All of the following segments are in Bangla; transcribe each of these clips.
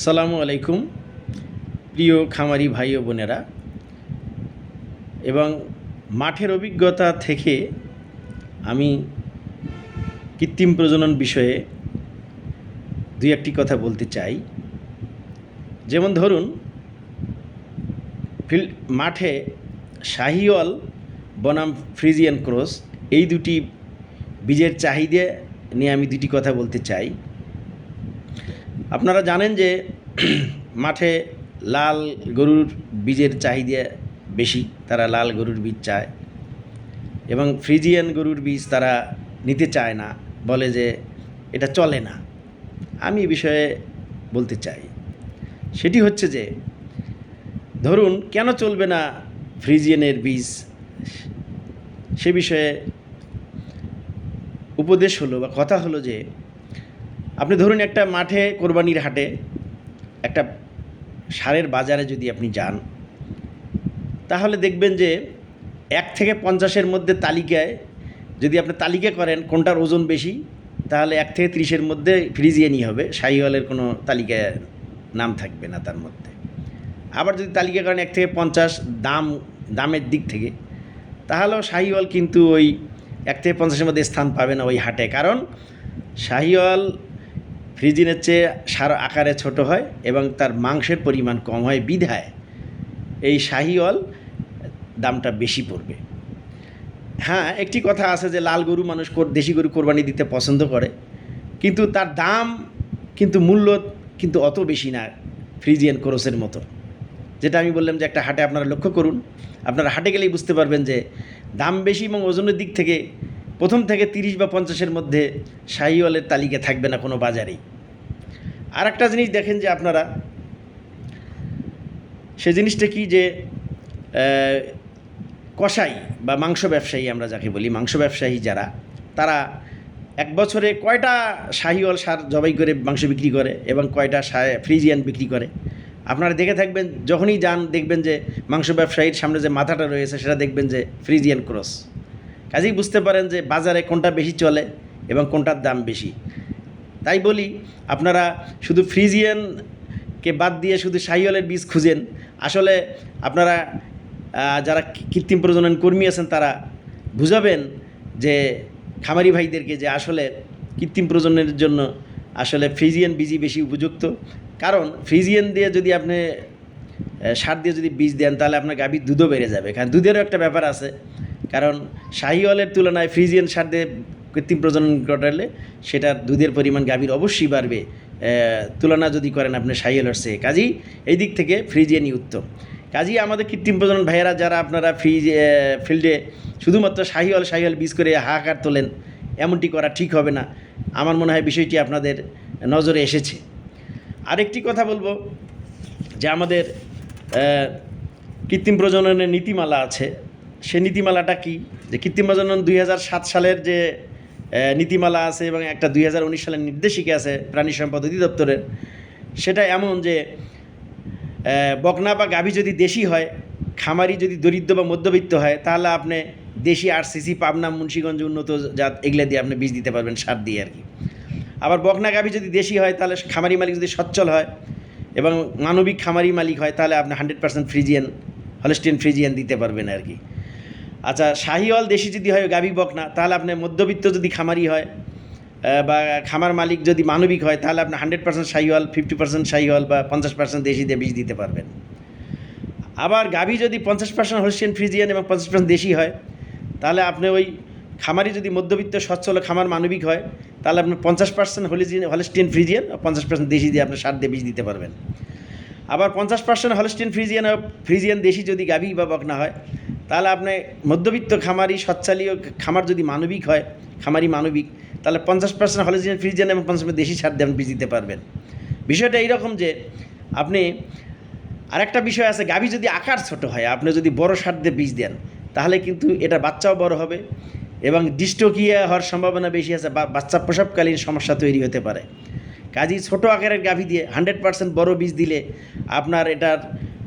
আসসালামু আলাইকুম, প্রিয় খামারি ভাই ও বোনেরা। এবং মাঠের অভিজ্ঞতা থেকে আমি কৃত্রিম প্রজনন বিষয়ে দুই একটি কথা বলতে চাই। যেমন ধরুন ফিল্ড মাঠে শাহিওয়াল, বনাম, ফ্রিজিয়ান ক্রস, এই দুটি বীজের চাহিদা নিয়ে আমি দুটি কথা বলতে চাই। আপনারা জানেন যে মাঠে লাল গরুর বীজের চাহিদা বেশি, তারা লাল গরুর বীজ চায়। এবং ফ্রিজিয়ান গরুর বীজ তারা নিতে চায় না, বলে যে এটা চলে না। আমি এ বিষয়ে বলতে চাই। সেটি হচ্ছে যে, ধরুন কেন চলবে না ফ্রিজিয়ানের বীজ? সে বিষয়ে উপদেশ হলো বা কথা হলো যে আপনি ধরুন একটা মাঠে কোরবানির হাটে একটা সারের বাজারে যদি আপনি যান, তাহলে দেখবেন যে এক থেকে পঞ্চাশের মধ্যে তালিকায় যদি আপনি তালিকা করেন কোনটার ওজন বেশি, তাহলে এক থেকে ত্রিশের মধ্যে ফ্রিজিয়ানই হবে, শাহিওয়ালের কোনো তালিকায় নাম থাকবে না তার মধ্যে। আবার যদি তালিকা করেন এক থেকে পঞ্চাশ দাম, দামের দিক থেকে, তাহলেও শাহিওয়াল কিন্তু ওই এক থেকে পঞ্চাশের মধ্যে স্থান পাবে না ওই হাটে। কারণ শাহিওয়াল ফ্রিজিনের চেয়ে সার আকারে ছোট হয় এবং তার মাংসের পরিমাণ কম হয় বিধায় এই শাহিওয়াল দামটা বেশি পড়বে। হ্যাঁ একটি কথা আছে যে লাল গরু মানুষ দেশি গরু কোরবানি দিতে পছন্দ করে, কিন্তু তার দাম, কিন্তু মূল্য কিন্তু অত বেশি না ফ্রিজিয়ান ক্রসের মতো। যেটা আমি বললাম যে একটা হাটে আপনারা লক্ষ্য করুন, আপনারা হাটে গেলেই বুঝতে পারবেন যে দাম বেশি এবং ওজনের দিক থেকে প্রথম থেকে তিরিশ বা পঞ্চাশের মধ্যে শাহিওয়ালের তালিকা থাকবে না কোনো বাজারেই। আর একটা জিনিস দেখেন যে আপনারা, সে জিনিসটা কি যে কষাই বা মাংস ব্যবসায়ী আমরা যাকে বলি, মাংস ব্যবসায়ী যারা, তারা এক বছরে কয়টা শাহিওয়াল সার জবাই করে মাংস বিক্রি করে এবং কয়টা ফ্রিজিয়ান বিক্রি করে? আপনারা দেখে থাকবেন, যখনই যান দেখবেন যে মাংস ব্যবসায়ীর সামনে যে মাথাটা রয়েছে, সেটা দেখবেন যে ফ্রিজিয়ান ক্রস। কাজেই বুঝতে পারেন যে বাজারে কোনটা বেশি চলে এবং কোনটার দাম বেশি। তাই বলি, আপনারা শুধু ফ্রিজিয়ানকে বাদ দিয়ে শুধু শাহিওয়ালের বীজ খুঁজেন। আসলে আপনারা যারা কৃত্রিম প্রজনন কর্মী আছেন তারা বুঝাবেন যে খামারি ভাইদেরকে যে আসলে কৃত্রিম প্রজননের জন্য আসলে ফ্রিজিয়ান বীজই বেশি উপযুক্ত। কারণ ফ্রিজিয়ান দিয়ে যদি আপনি সার দিয়ে যদি বীজ দেন তাহলে আপনার গাভীর দুধও বেড়ে যাবে। কারণ দুধেরও একটা ব্যাপার আছে কারণ শাহিওয়ালের তুলনায় ফ্রিজিয়ান সার দিয়ে কৃত্রিম প্রজনন ঘটালে সেটার দুধের পরিমাণ গাভীর অবশ্যই বাড়বে তুলনা যদি করেন আপনি শাহিওয়ালের চেয়ে। কাজেই এই দিক থেকে ফ্রিজিয়ানই উত্তম। কাজেই আমাদের কৃত্রিম প্রজনন ভাইয়েরা যারা আপনারা ফ্রিজ ফিল্ডে শুধুমাত্র শাহিওয়াল শাহিওয়াল বীজ করে হাহাকার তোলেন, এমনটি করা ঠিক হবে না। আমার মনে হয় বিষয়টি আপনাদের নজরে এসেছে। আরেকটি কথা বলব, যে আমাদের কৃত্রিম প্রজননের নীতিমালা আছে। সে নীতিমালাটা কি? যে কৃত্রিম প্রজনন দুই সাত সালের যে নীতিমালা আছে এবং একটা দুই হাজার উনিশ সালের নির্দেশিকা আছে প্রাণী সম্পদ অধিদপ্তরের, সেটা এমন যে বকনা বা গাভী যদি দেশি হয়, খামারি যদি দরিদ্র বা মধ্যবিত্ত হয়, তাহলে আপনি দেশি আরসিসি, পাবনা, মুন্সিগঞ্জ উন্নত জাত এগুলো দিয়ে আপনি বীজ দিতে পারবেন সার দিয়ে আর কি। আবার বকনা গাভী যদি দেশি হয়, তাহলে খামারি মালিক যদি সচ্ছল হয় এবং মানবিক খামারি মালিক হয়, তাহলে আপনি hundred percent Friesian Holstein Friesian দিতে পারবেন আর কি। আচ্ছা শাহিওয়াল দেশি যদি হয়, গাভী বকনা তাহলে আপনি মধ্যবিত্ত যদি খামারি হয় বা খামার মালিক যদি মানবিক হয়, তাহলে আপনি hundred percent Sahiwal fifty percent Sahiwal বা পঞ্চাশ পার্সেন্ট দেশি দিয়ে বীজ দিতে পারবেন। আবার গাভী যদি পঞ্চাশ পার্সেন্ট হলস্টিন ফ্রিজিয়ান এবং পঞ্চাশ পার্সেন্ট দেশি হয়, তাহলে আপনি ওই খামারি যদি মধ্যবিত্ত, সচ্ছল খামার মানবিক হয়, তাহলে আপনি পঞ্চাশ পার্সেন্ট হলিজিন হলস্টিন ফ্রিজিয়ান পঞ্চাশ পার্সেন্ট দেশি দিয়ে আপনি সার দিয়ে বীজ দিতে পারবেন। আবার পঞ্চাশ পার্সেন্ট হলস্টিন ফ্রিজিয়ান ফ্রিজিয়ান দেশি যদি গাভী বা বকনা হয়, তাহলে আপনি মধ্যবিত্ত খামারি, সচ্ছালীয় খামার যদি মানবিক হয়, খামারি মানবিক, তাহলে পঞ্চাশ পার্সেন্ট হলস্টিন ফ্রিজিয়ান এবং পঞ্চাশ দেশি সার দিয়ে আপনি দিতে পারবেন। বিষয়টা এইরকম যে, আপনি আরেকটা বিষয় আছে, গাভী যদি আকার ছোট হয়, আপনি যদি বড় সার দিয়ে বীজ দেন, তাহলে কিন্তু এটা বাচ্চাও বড় হবে এবং ডিস্টোকিয়া হওয়ার সম্ভাবনা বেশি আছে বা বাচ্চা প্রসবকালীন সমস্যা তৈরি হতে পারে। কাজেই ছোট আকারের গাভী দিয়ে হান্ড্রেড পার্সেন্ট বড় বীজ দিলে আপনার এটার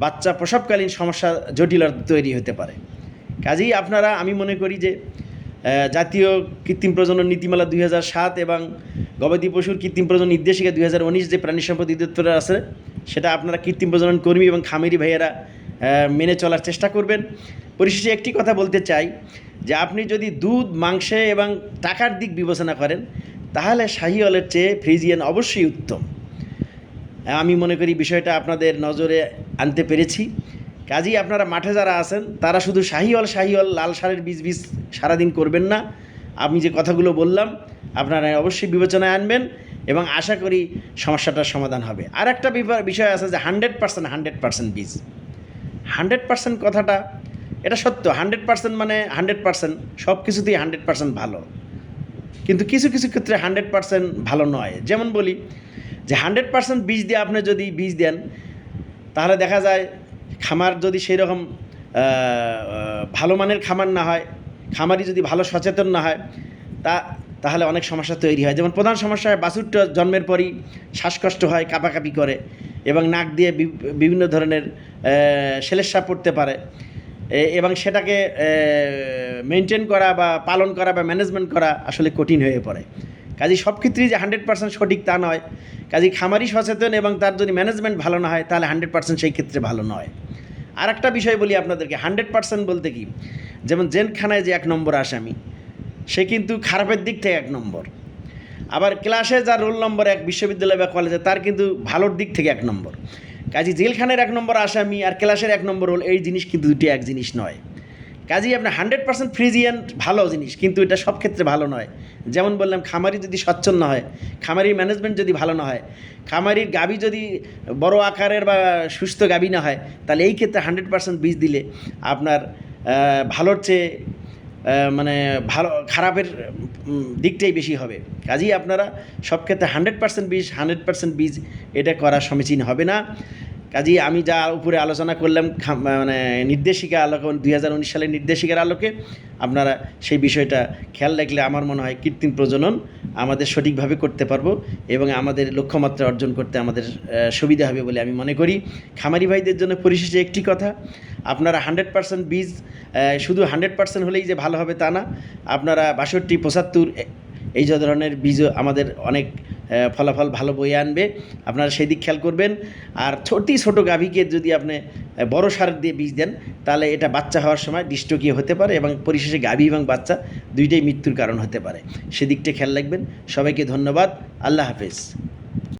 বাচ্চা প্রসবকালীন সমস্যা জটিলতা তৈরি হতে পারে। কাজেই আপনারা, আমি মনে করি যে জাতীয় কৃত্রিম প্রজনন নীতিমালা দুই সাত এবং গবাদি পশুর কৃত্রিম প্রজনন নির্দেশিকা দুই হাজার উনিশ যে প্রাণী সম্পদ অধিদপ্তর আছে, সেটা আপনারা কৃত্রিম প্রজনন কর্মী এবং খামেরি ভাইয়েরা মেনে চলার চেষ্টা করবেন। পরিশেষে একটি কথা বলতে চাই যে, আপনি যদি দুধ, মাংসে এবং টাকার দিক বিবেচনা করেন তাহলে শাহিওয়ালের চেয়ে ফ্রিজিয়ান অবশ্যই উত্তম। আমি মনে করি বিষয়টা আপনাদের নজরে আনতে পেরেছি। কাজেই আপনারা মাঠে যারা আছেন, তারা শুধু শাহিওয়াল শাহিওয়াল, লাল সারের বীজ বীজ সারাদিন করবেন না। আমি যে কথাগুলো বললাম, আপনারা অবশ্যই বিবেচনায় আনবেন এবং আশা করি সমস্যাটার সমাধান হবে। আর একটা বিষয় আছে যে হান্ড্রেড পার্সেন্ট হান্ড্রেড পার্সেন্ট বীজ। হান্ড্রেড পার্সেন্ট কথাটা, এটা সত্য, হান্ড্রেড পার্সেন্ট মানে হান্ড্রেড পার্সেন্ট সব কিছুতেই হান্ড্রেড পার্সেন্ট ভালো। কিন্তু কিছু কিছু ক্ষেত্রে হান্ড্রেড পার্সেন্ট ভালো নয়। যেমন বলি যে হান্ড্রেড পার্সেন্ট বীজ দিয়ে আপনি যদি বীজ দেন, তাহলে দেখা যায় খামার যদি সেই রকম ভালো মানের খামার না হয় খামারি যদি ভালো সচেতন না হয়, তা, তাহলে অনেক সমস্যা তৈরি হয়। যেমন প্রধান সমস্যা বাছুরটা জন্মের পরই শ্বাসকষ্ট হয়, কাঁপাকাঁপি করে এবং নাক দিয়ে বিভিন্ন ধরনের সেলেসা পড়তে পারে। এবং সেটাকে মেনটেন করা বা পালন করা বা ম্যানেজমেন্ট করা আসলে কঠিন হয়ে পড়ে। কাজে সব ক্ষেত্রেই যে হান্ড্রেড পার্সেন্ট সঠিক তা নয়। কাজে খামারি সচেতন এবং তার যদি ম্যানেজমেন্ট ভালো না হয়, তাহলে হান্ড্রেড পার্সেন্ট সেই ক্ষেত্রে ভালো নয়। আর একটা বিষয় বলি আপনাদেরকে হান্ড্রেড পার্সেন্ট বলতে কি? যেমন জেনখানায় যে এক নম্বর আসামি সে কিন্তু খারাপের দিক থেকে এক নম্বর। আবার ক্লাসে যার রোল নম্বর এক বিশ্ববিদ্যালয় বা কলেজে তার কিন্তু ভালোর দিক থেকে এক নম্বর। কাজী জেলখানের এক নম্বর আসামি আর ক্লাসের এক নম্বর রোল এই জিনিস কিন্তু দুটি এক জিনিস নয়। কাজেই আপনার হান্ড্রেড পার্সেন্ট ফ্রিজিয়ান, ভালো জিনিস, কিন্তু এটা সব ক্ষেত্রে ভালো নয়। যেমন বললাম, খামারি যদি স্বচ্ছন্দ হয় খামারির ম্যানেজমেন্ট যদি ভালো না হয়, খামারির গাবি যদি বড় আকারের বা সুস্থ গাবি না হয়, তাহলে এই ক্ষেত্রে হান্ড্রেড পার্সেন্ট বীজ দিলে আপনার ভালোর চেয়ে মানে ভালো, খারাপের দিকটাই বেশি হবে। কাজেই আপনারা সব ক্ষেত্রে হান্ড্রেড পার্সেন্ট বীজ হান্ড্রেড পার্সেন্ট বীজ এটা করা সমীচীন হবে না। কাজেই আমি যা উপরে আলোচনা করলাম মানে নির্দেশিকা আলোকে দুই হাজার উনিশ সালের নির্দেশিকার আলোকে, আপনারা সেই বিষয়টা খেয়াল রাখলে আমার মনে হয় কৃত্রিম প্রজনন আমাদের সঠিকভাবে করতে পারব এবং আমাদের লক্ষ্যমাত্রা অর্জন করতে আমাদের সুবিধা হবে বলে আমি মনে করি। খামারি ভাইদের জন্য পরিশেষে একটি কথা, আপনারা হান্ড্রেড পার্সেন্ট বীজ শুধু হান্ড্রেড পার্সেন্ট হলেই যে ভালো হবে তা না, আপনারা বাষট্টি, পঁচাত্তর এই যে ধরনের বীজও আমাদের অনেক ফলাফল ভালো বয়ে আনবে। আপনারা সেই দিক খেয়াল করবেন। আর ছোটি ছোট গাভীকে যদি আপনি বড় সার দিয়ে বীজ দেন, তাহলে এটা বাচ্চা হওয়ার সময় ডিস্টকীয় হতে পারে এবং পরিশেষে গাভী এবং বাচ্চা দুইটাই মৃত্যুর কারণ হতে পারে। সেদিকটা খেয়াল রাখবেন। সবাইকে ধন্যবাদ। আল্লাহ হাফেজ।